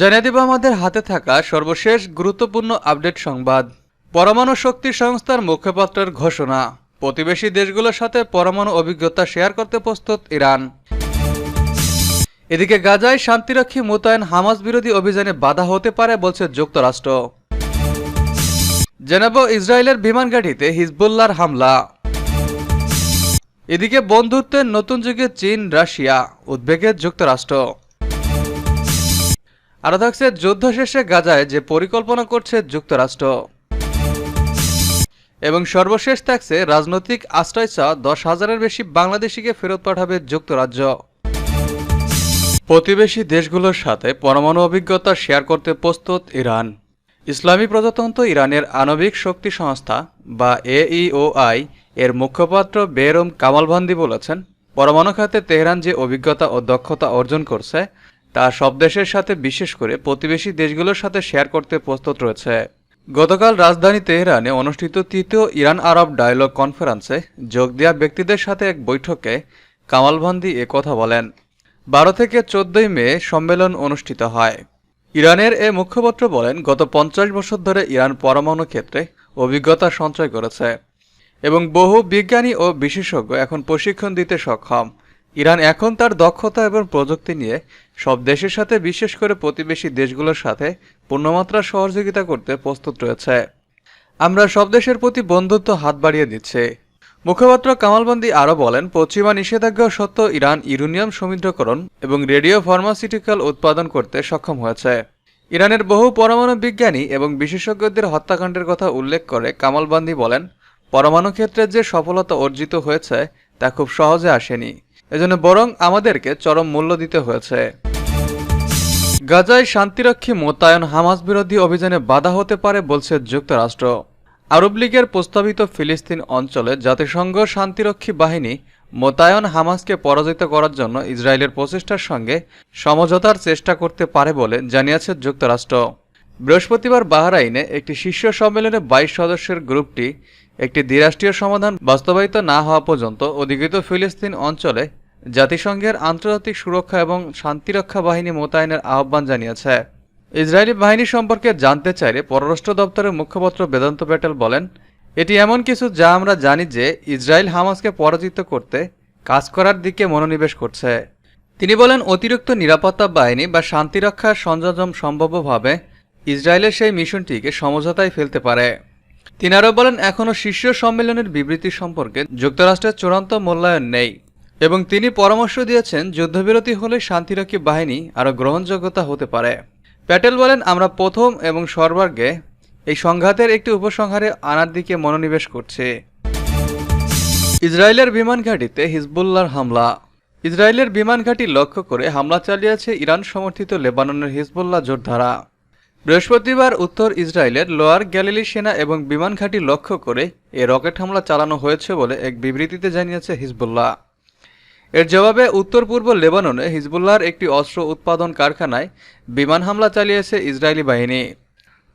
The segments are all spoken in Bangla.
জানিয়ে দিব আমাদের হাতে থাকা সর্বশেষ গুরুত্বপূর্ণ আপডেট সংবাদ। পরমাণু শক্তি সংস্থার মুখপাত্রের ঘোষণা। প্রতিবেশী দেশগুলোর সাথে পরমাণু অভিজ্ঞতা শেয়ার করতে প্রস্তুত ইরান। এদিকে গাজায় শান্তিরক্ষী মোতায়েন হামাস বিরোধী অভিযানে বাধা হতে পারে বলছে যুক্তরাষ্ট্র। জেনেব ইসরায়েলের বিমান ঘাঁটিতে হিজবুল্লাহর হামলা। এদিকে বন্ধুত্বের নতুন যুগে চীন, রাশিয়া উদ্বেগের যুক্তরাষ্ট্র। আরও থাকছে যুদ্ধ শেষে গাজায় যে পরিকল্পনা করছে যুক্তরাষ্ট্র। এবং সর্বশেষ থাকছে রাজনৈতিক আশ্রয় চাওয়া দশ হাজারের বেশি বাংলাদেশিকে ফেরত পাঠাবে যুক্তরাজ্য। প্রতিবেশী দেশগুলোর সাথে পরমাণু অভিজ্ঞতা শেয়ার করতে প্রস্তুত ইরান। ইসলামী প্রজাতন্ত্র ইরানের আণবিক শক্তি সংস্থা, বা এইওআই এর মুখপাত্র বেরম কামালভান্দি বলেছেন, পরমাণু খাতে তেহরান যে অভিজ্ঞতা ও দক্ষতা অর্জন করছে তা সব দেশের সাথে, বিশেষ করে প্রতিবেশী দেশগুলোর সাথে শেয়ার করতে প্রস্তুত রয়েছে। গতকাল রাজধানী তেহরানে অনুষ্ঠিত তৃতীয় ইরান আরব ডায়ালগ কনফারেন্সে যোগ দেওয়া ব্যক্তিদের সাথে এক বৈঠকে কামালভান্দি এ কথা বলেন। বারো থেকে চোদ্দই মে সম্মেলন অনুষ্ঠিত হয়। ইরানের এ মুখপাত্র বলেন, গত পঞ্চাশ বছর ধরে ইরান পরমাণু ক্ষেত্রে অভিজ্ঞতা সঞ্চয় করেছে এবং বহু বিজ্ঞানী ও বিশেষজ্ঞ এখন প্রশিক্ষণ দিতে সক্ষম। ইরান এখন তার দক্ষতা এবং প্রযুক্তি নিয়ে সব দেশের সাথে, বিশেষ করে প্রতিবেশী দেশগুলোর সাথে পূর্ণমাত্রা সহযোগিতা করতে প্রস্তুত রয়েছে। আমরা সব দেশের প্রতি বন্ধুত্ব হাত বাড়িয়ে দিচ্ছি। মুখপাত্র কামালবন্দি আরও বলেন, পশ্চিমা নিষেধাজ্ঞা সত্ত্বেও ইরান ইউরেনিয়াম সমৃদ্ধকরণ এবং রেডিও ফার্মাসিউটিক্যাল উৎপাদন করতে সক্ষম হয়েছে। ইরানের বহু পরমাণু বিজ্ঞানী এবং বিশেষজ্ঞদের হত্যাকাণ্ডের কথা উল্লেখ করে কামালবান্দি বলেন, পরমাণু ক্ষেত্রে যে সফলতা অর্জিত হয়েছে তা খুব সহজে আসেনি। এজন্য বরং আমাদেরকে চরম মূল্য দিতে হয়েছে। গাজায় শান্তিরক্ষী মোতায়েন হামাস বিরোধী অভিযানে বাধা হতে পারে বলছে যুক্তরাষ্ট্র। আরব লীগের প্রস্তাবিত ফিলিস্তিন অঞ্চলে জাতিসংঘ শান্তিরক্ষী বাহিনী মোতায়েন হামাসকে পরাজিত করার জন্য ইসরায়েলের প্রচেষ্টার সঙ্গে সমঝোতার চেষ্টা করতে পারে বলে জানিয়েছে যুক্তরাষ্ট্র। বৃহস্পতিবার বাহরাইনে একটি শীর্ষ সম্মেলনে বাইশ সদস্যের গ্রুপটি একটি দ্বিরাষ্ট্রীয় সমাধান বাস্তবায়িত না হওয়া পর্যন্ত অধিকৃত ফিলিস্তিন অঞ্চলে জাতিসংঘের আন্তর্জাতিক সুরক্ষা এবং শান্তিরক্ষা বাহিনী মোতায়েনের আহ্বান জানিয়েছে। ইসরায়েলি বাহিনী সম্পর্কে জানতে চাইলে পররাষ্ট্র দপ্তরের মুখপাত্র বেদান্ত প্যাটেল বলেন, এটি এমন কিছু যা আমরা জানি যে ইসরায়েল হামাসকে পরাজিত করতে কাজ করার দিকে মনোনিবেশ করছে। তিনি বলেন, অতিরিক্ত নিরাপত্তা বাহিনী বা শান্তিরক্ষার সংযোজন সম্ভাব্যভাবে ইসরায়েলের সেই মিশনটিকে সমঝোতায় ফেলতে পারে। তিনি আরও বলেন, এখনও শীর্ষ সম্মেলনের বিবৃতি সম্পর্কে যুক্তরাষ্ট্রের চূড়ান্ত মূল্যায়ন নেই। এবং তিনি পরামর্শ দিয়েছেন যুদ্ধবিরতি হলে শান্তিরক্ষী বাহিনী আরও গ্রহণযোগ্যতা হতে পারে। প্যাটেল বলেন, আমরা প্রথম এবং সর্বাগ্রে এই সংঘাতের একটি উপসংহারে আনার দিকে মনোনিবেশ করছি। ইসরায়েলের বিমান ঘাঁটিতে হিজবুল্লাহর হামলা। ইসরায়েলের বিমান ঘাঁটি লক্ষ্য করে হামলা চালিয়েছে ইরান সমর্থিত লেবাননের হিজবুল্লাহ যোদ্ধারা। বৃহস্পতিবার উত্তর ইসরায়েলের লোয়ার গ্যালিলি সেনা এবং বিমান ঘাঁটি লক্ষ্য করে এ রকেট হামলা চালানো হয়েছে বলে এক বিবৃতিতে জানিয়েছে হিজবুল্লাহ। এর জবাবে উত্তর পূর্ব লেবাননে হিজবুল্লাহর একটি অস্ত্র উৎপাদন কারখানায় বিমান হামলা চালিয়েছে ইসরায়েলি বাহিনী।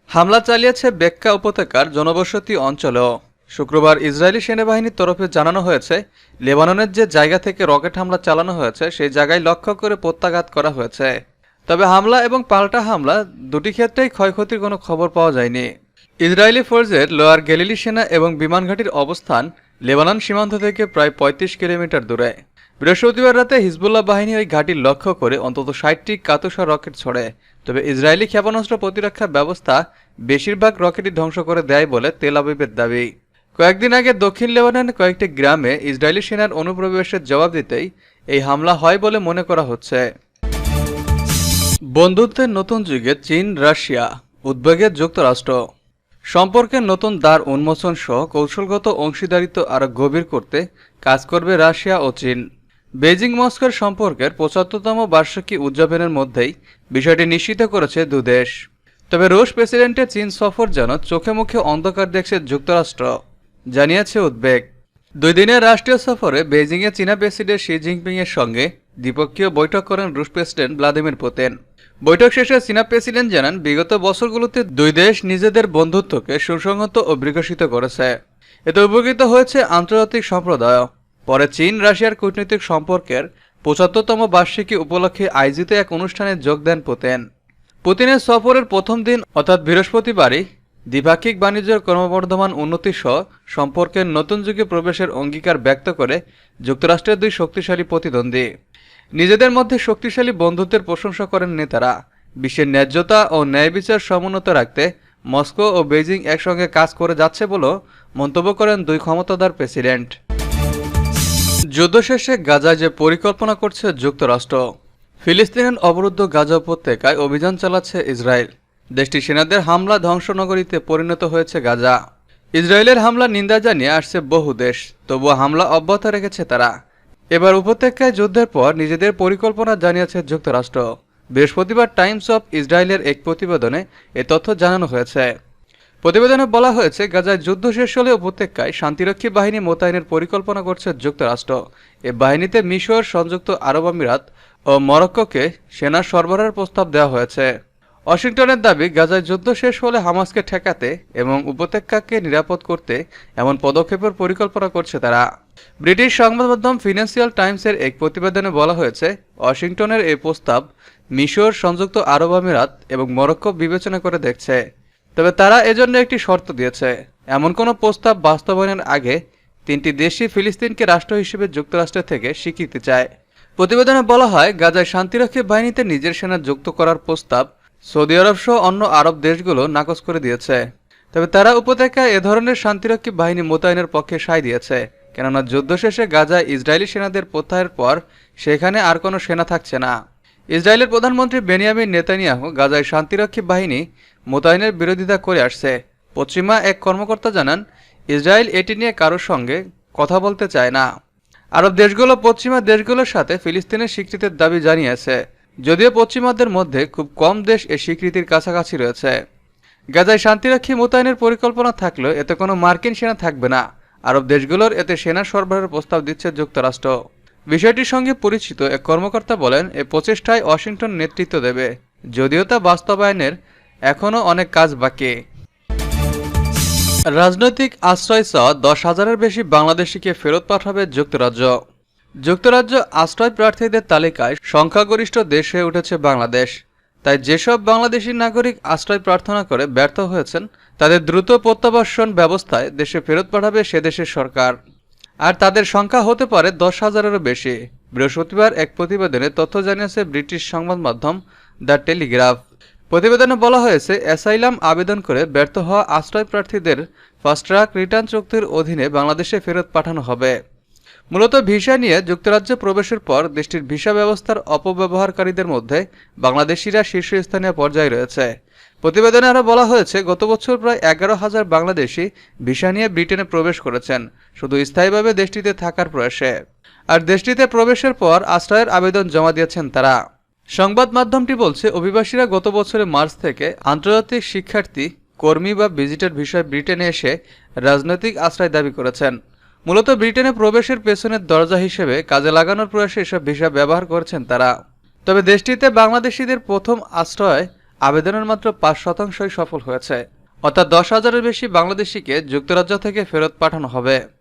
হামলা চালিয়েছে বেক্কা উপত্যকার জনবসতি অঞ্চলেও। শুক্রবার ইসরায়েলি সেনাবাহিনীর তরফে জানানো হয়েছে, লেবাননের যে জায়গা থেকে রকেট হামলা চালানো হয়েছে, সেই জায়গায় লক্ষ্য করে প্রত্যাঘাত করা হয়েছে। তবে হামলা এবং পাল্টা হামলা দুটি ক্ষেত্রেই ক্ষয়ক্ষতির কোনো খবর পাওয়া যায়নি। ইসরায়েলি ফোর্সের লোয়ার গ্যালিলি সেনা এবং বিমানঘাটির অবস্থান লেবানন সীমান্ত থেকে প্রায় পঁয়ত্রিশ কিলোমিটার দূরে। বৃহস্পতিবার রাতে হিজবুল্লাহ বাহিনী ওই ঘাঁটির লক্ষ্য করে অন্তত ষাটটি কাতুসা রকেট ছড়ে। তবে ইসরায়েলি ক্ষেপণাস্ত্র প্রতিরক্ষা ব্যবস্থা বেশিরভাগ রকেটই ধ্বংস করে দেয় বলে তেল আবিবের দাবি। কয়েকদিন আগে দক্ষিণ লেবাননের কয়েকটি গ্রামে ইসরায়েলি সেনার অনুপ্রবেশের জবাব দিতেই এই হামলা হয় বলে মনে করা হচ্ছে। বন্ধুত্বের নতুন যুগে চীন, রাশিয়া উদ্বেগের যুক্তরাষ্ট্র। সম্পর্কের নতুন দ্বার উন্মোচন সহ কৌশলগত অংশীদারিত্ব আরও গভীর করতে কাজ করবে রাশিয়া ও চীন। বেজিং মস্কোর সম্পর্কের পঁচাত্তরতম বার্ষিকী উদযাপনের মধ্যেই বিষয়টি নিশ্চিত করেছে দুদেশ তবে রুশ প্রেসিডেন্টের চীন সফর যেন চোখে মুখে অন্ধকার দেখছে যুক্তরাষ্ট্র, জানিয়েছে উদ্বেগ। দুই দিনের রাষ্ট্রীয় সফরে বেজিংয়ে চীনা প্রেসিডেন্ট শি জিনপিংয়ের সঙ্গে দ্বিপক্ষীয় বৈঠক করেন রুশ প্রেসিডেন্ট ভ্লাদিমির পুতিন। বৈঠক শেষে চীনা প্রেসিডেন্ট জানান, বিগত বছরগুলোতে দুই দেশ নিজেদের বন্ধুত্বকে সুসংহত ও বিকশিত করেছে। এতে উপকৃত হয়েছে আন্তর্জাতিক সম্প্রদায়। পরে চীন, রাশিয়ার কূটনৈতিক সম্পর্কের পঁচাত্তরতম বার্ষিকী উপলক্ষে আয়োজিত এক অনুষ্ঠানে যোগ দেন পুতিন। পুতিনের সফরের প্রথম দিন, অর্থাৎ বৃহস্পতিবারই, দ্বিপাক্ষিক বাণিজ্যের ক্রমবর্ধমান উন্নতি সহ সম্পর্কের নতুন যুগে প্রবেশের অঙ্গীকার ব্যক্ত করে যুক্তরাষ্ট্রের দুই শক্তিশালী প্রতিদ্বন্দ্বী। নিজেদের মধ্যে শক্তিশালী বন্ধুত্বের প্রশংসা করেন নেতারা। বিশ্বের ন্যায্যতা ও ন্যায় বিচার সমুন্নত রাখতে মস্কো ও বেজিং একসঙ্গে কাজ করে যাচ্ছে বলেও মন্তব্য করেন দুই ক্ষমতাধর প্রেসিডেন্ট। যুদ্ধ শেষে গাজায় যে পরিকল্পনা করছে যুক্তরাষ্ট্র, ফিলিস্তিনের অবরুদ্ধ গাজা উপত্যকায় অভিযান চালাচ্ছে ইসরায়েল। দেশটির সেনাদের হামলা ধ্বংসনগরীতে পরিণত হয়েছে গাজা। ইসরায়েলের হামলা নিন্দা জানিয়ে আসছে বহু দেশ, তবুও হামলা অব্যাহত রেখেছে তারা। এবার উপত্যকায় যুদ্ধের পর নিজেদের পরিকল্পনা জানিয়েছে যুক্তরাষ্ট্র। বৃহস্পতিবার টাইমস অফ ইসরায়েলের এক প্রতিবেদনে এ তথ্য জানানো হয়েছে। প্রতিবেদনে বলা হয়েছে, গাজায় যুদ্ধ শেষ হলে উপত্যকায় শান্তিরক্ষী বাহিনী মোতায়েনের পরিকল্পনা করছে যুক্তরাষ্ট্র। এ বাহিনীতে মিশর, সংযুক্ত আরব আমিরাত ও মরক্কোকে সেনা সরবরাহের প্রস্তাব দেওয়া হয়েছে। ওয়াশিংটনের দাবি, গাজায় যুদ্ধ শেষ হলে হামাসকে ঠেকাতে এবং উপত্যকাকে নিরাপদ করতে এমন পদক্ষেপের পরিকল্পনা করছে তারা। ব্রিটিশ সংবাদ মাধ্যম ফিনান্সিয়াল টাইমসের এক প্রতিবেদনে বলা হয়েছে, ওয়াশিংটনের এই প্রস্তাব মিশর, সংযুক্ত আরব আমিরাত এবং মরক্কো বিবেচনা করে দেখছে। তবে তারা এজন্য একটি শর্ত দিয়েছে। এমন কোনো প্রস্তাব বাস্তবায়নের আগে তিনটি দেশই ফিলিস্তিনকে রাষ্ট্র হিসেবে যুক্তরাষ্ট্র থেকে স্বীকৃতি চায়। প্রতিবেদনে বলা হয়, গাজায় শান্তিরক্ষী বাহিনীতে নিজের সেনা যুক্ত করার প্রস্তাব সৌদি আরব সহ অন্য আরব দেশগুলো নাকচ করে দিয়েছে। তবে তারা উপত্যকায় এ ধরনের শান্তিরক্ষী বাহিনী মোতায়েনের পক্ষে সায় দিয়েছে, কেননা যুদ্ধ শেষে গাজায় ইসরায়েলি সেনাদের প্রত্যাহারের পর সেখানে আর কোনো সেনা থাকছে না। ইসরায়েলের প্রধানমন্ত্রী বেনিয়ামিন নেতানিয়াহু গাজায় শান্তিরক্ষী বাহিনী মোতায়েনের বিরোধিতা করে আসছে। পশ্চিমা এক কর্মকর্তা জানান, ইসরায়েল এটি নিয়ে কারোর সঙ্গে কথা বলতে চায় না। আরব দেশগুলো পশ্চিমা দেশগুলোর সাথে ফিলিস্তিনের স্বীকৃতির দাবি জানিয়েছে। যদিও পশ্চিমাদের মধ্যে খুব কম দেশ এ স্বীকৃতির কাছাকাছি রয়েছে। গাজায় শান্তিরক্ষী মোতায়েনের পরিকল্পনা থাকলেও এতে কোনো মার্কিন সেনা থাকবে না। আরব দেশগুলোর এতে সেনা সরবরাহের প্রস্তাব দিচ্ছে যুক্তরাষ্ট্র। বিষয়টির সঙ্গে পরিচিত এক কর্মকর্তা বলেন, এ প্রচেষ্টায় ওয়াশিংটন নেতৃত্ব দেবে। যদিও তা বাস্তবায়নের এখনও অনেক কাজ বাকি। রাজনৈতিক আশ্রয় চাওয়া দশ হাজারের বেশি বাংলাদেশিকে ফেরত পাঠাবে যুক্তরাজ্য। যুক্তরাজ্য আশ্রয় প্রার্থীদের তালিকায় সংখ্যাগরিষ্ঠ দেশ হয়ে উঠেছে বাংলাদেশ। তাই যেসব বাংলাদেশি নাগরিক আশ্রয় প্রার্থনা করে ব্যর্থ হয়েছেন, তাদের দ্রুত প্রত্যাবাসন ব্যবস্থায় দেশে ফেরত পাঠাবে সে দেশের সরকার। আর তাদের সংখ্যা হতে পারে দশ হাজারেরও বেশি। বৃহস্পতিবার এক প্রতিবেদনে তথ্য জানিয়েছে ব্রিটিশ সংবাদ মাধ্যম দ্য টেলিগ্রাফ। প্রতিবেদনে বলা হয়েছে, অ্যাসাইলাম আবেদন করে ব্যর্থ হওয়া আশ্রয় প্রার্থীদের ফাস্ট ট্র্যাক রিটার্ন চুক্তির অধীনে বাংলাদেশে ফেরত পাঠানো হবে। মূলত ভিসা নিয়ে যুক্তরাজ্যে প্রবেশের পর দেশটির ভিসা ব্যবস্থার অপব্যবহারকারীদের মধ্যে বাংলাদেশিরা শীর্ষস্থানীয় পর্যায়ে রয়েছে। প্রতিবেদনে আরও বলা হয়েছে, গত বছর প্রায় এগারো হাজার বাংলাদেশি ভিসা নিয়ে ব্রিটেনে প্রবেশ করেছেন। শুধু স্থায়ীভাবে দেশটিতে থাকার প্রয়াসে। আর দেশটিতে প্রবেশের পর আশ্রয়ের আবেদন জমা দিয়েছেন তারা। সংবাদ মাধ্যমটি বলছে, অভিবাসীরা গত বছরের মার্চ থেকে আন্তর্জাতিক শিক্ষার্থী, কর্মী বা ভিজিটার বিষয়ে ব্রিটেনে এসে রাজনৈতিক আশ্রয় দাবি করেছেন। মূলত ব্রিটেনে প্রবেশের পেছনের দরজা হিসেবে কাজে লাগানোর প্রয়াসে এসব ভিসা ব্যবহার করছেন তারা। তবে দেশটিতে বাংলাদেশিদের প্রথম আশ্রয় আবেদনের মাত্র পাঁচ শতাংশই সফল হয়েছে। অর্থাৎ দশ হাজারের বেশি বাংলাদেশিকে যুক্তরাজ্য থেকে ফেরত পাঠানো হবে।